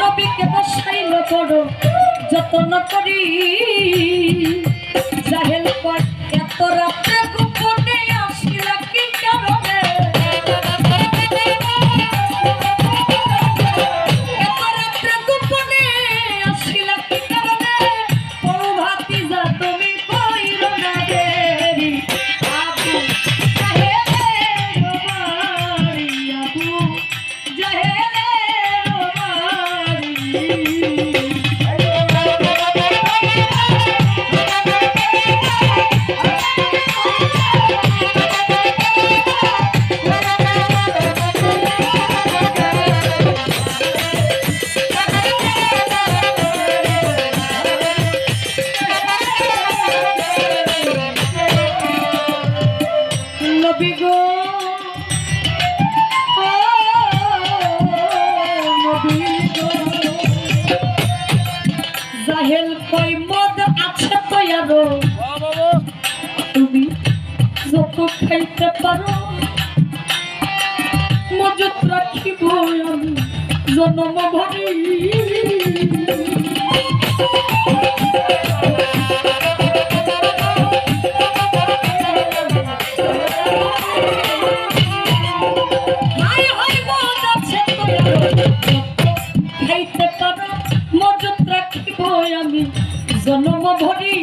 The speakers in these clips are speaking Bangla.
নবীকে বসাইল বড় যত্ন করি। জাহেল কয় এত রাতে নবী গো। জাহেল কই মদ আছে তো তুমি যত খাইতে পারো, মজুত রাখিব আমি। জনম ভরি। খাইতে পারো মজুত রাখিব আমি। জন্ম ভরি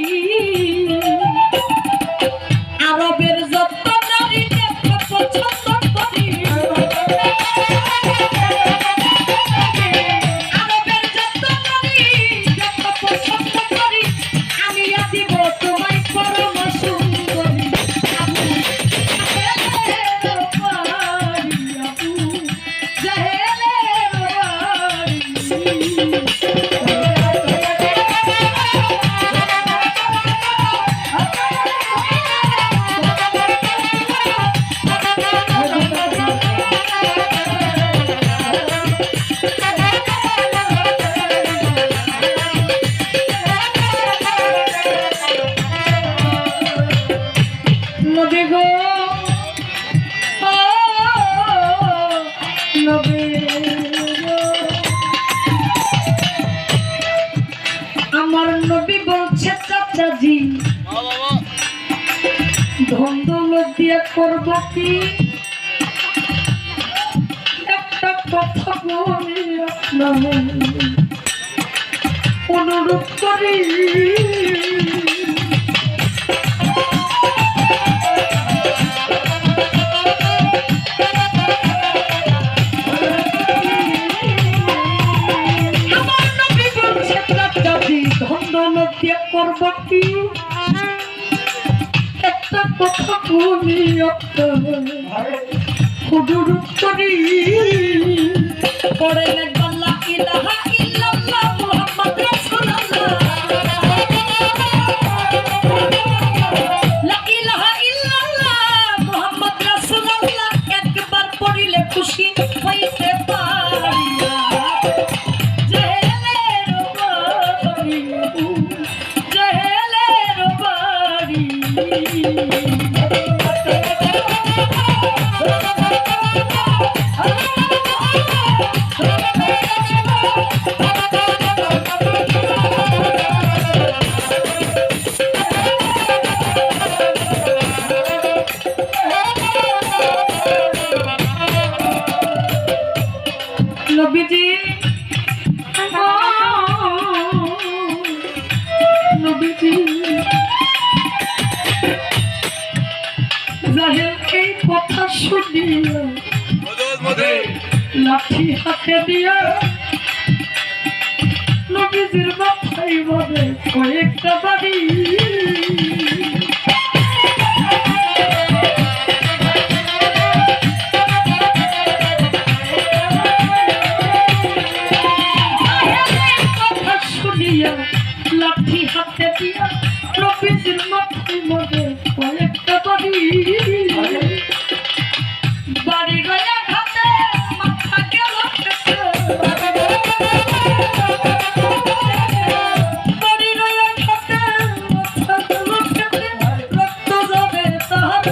দৌলত দিয়ে করব কি একটা কথা বলি আপনার অনুরোধ করি। আমার নবী বলছে চাচাজি ধন দৌলত দিয়ে করব কি? একটা কথা বলি হুজুর করি পরে একবার লা ইলাহা নবীজি। নবীজি। জাহেল এই কথা শুনিয়া লাঠি হাতে দিয়া নবীজির মাথায় বলে কয়েকটা বাড়ি। প্রকৃতির মাটির মধ্যে অনেকটা পাখি বাড়ি গয়া খাতে মাথা গেল রক্ত যাবে তাহার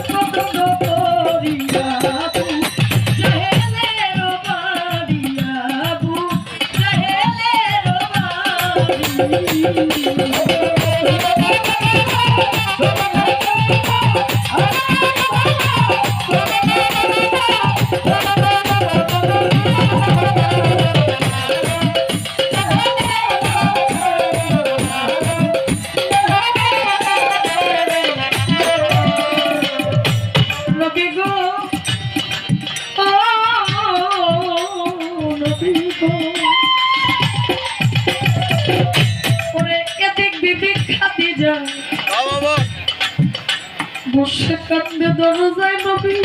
বসে কান্দে দরজায় নবী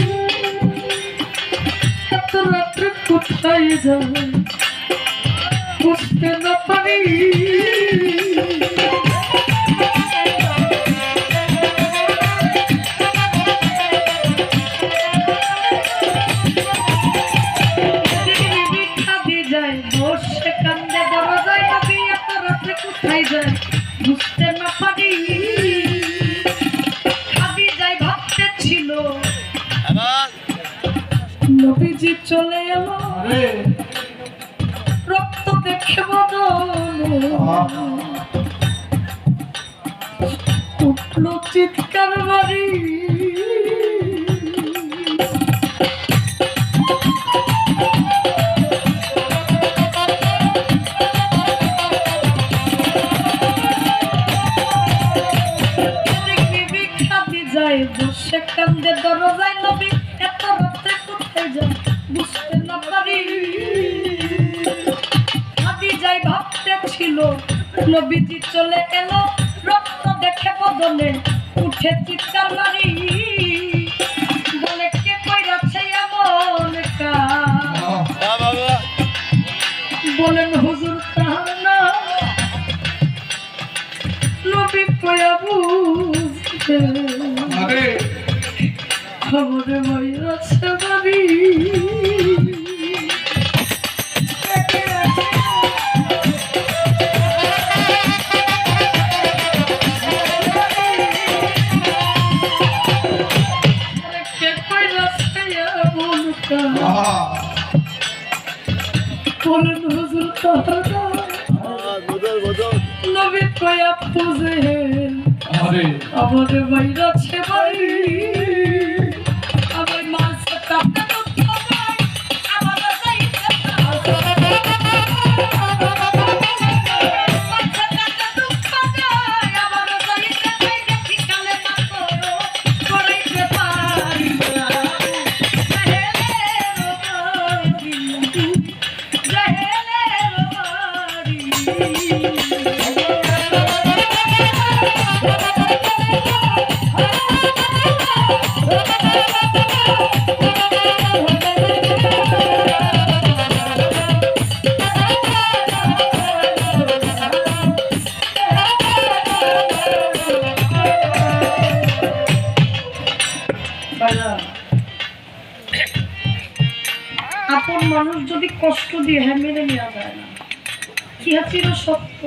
এত রাত্রে কোথায় যায় বুঝতে না পারি। নবীজি চলে এলো। রক্ত দেখে উঠল চিৎকার বাড়ি। ছিল নবীজি চলে এলো রক্ত দেখে বদলে উঠে চিৎকার মারি বলে কে কইরাছে এমন কাজ? বলেন হুজুর তাহার না নবী কয়া বুঝতে খবরে বাড়ি। বলেন হুজুর তাহার না নবী কয়া পুজে আমাদের বাইরা ছে বাড়ি কষ্ট দিয়ে হ্যাঁ মেনে নেওয়া যায় না। কি চির সত্য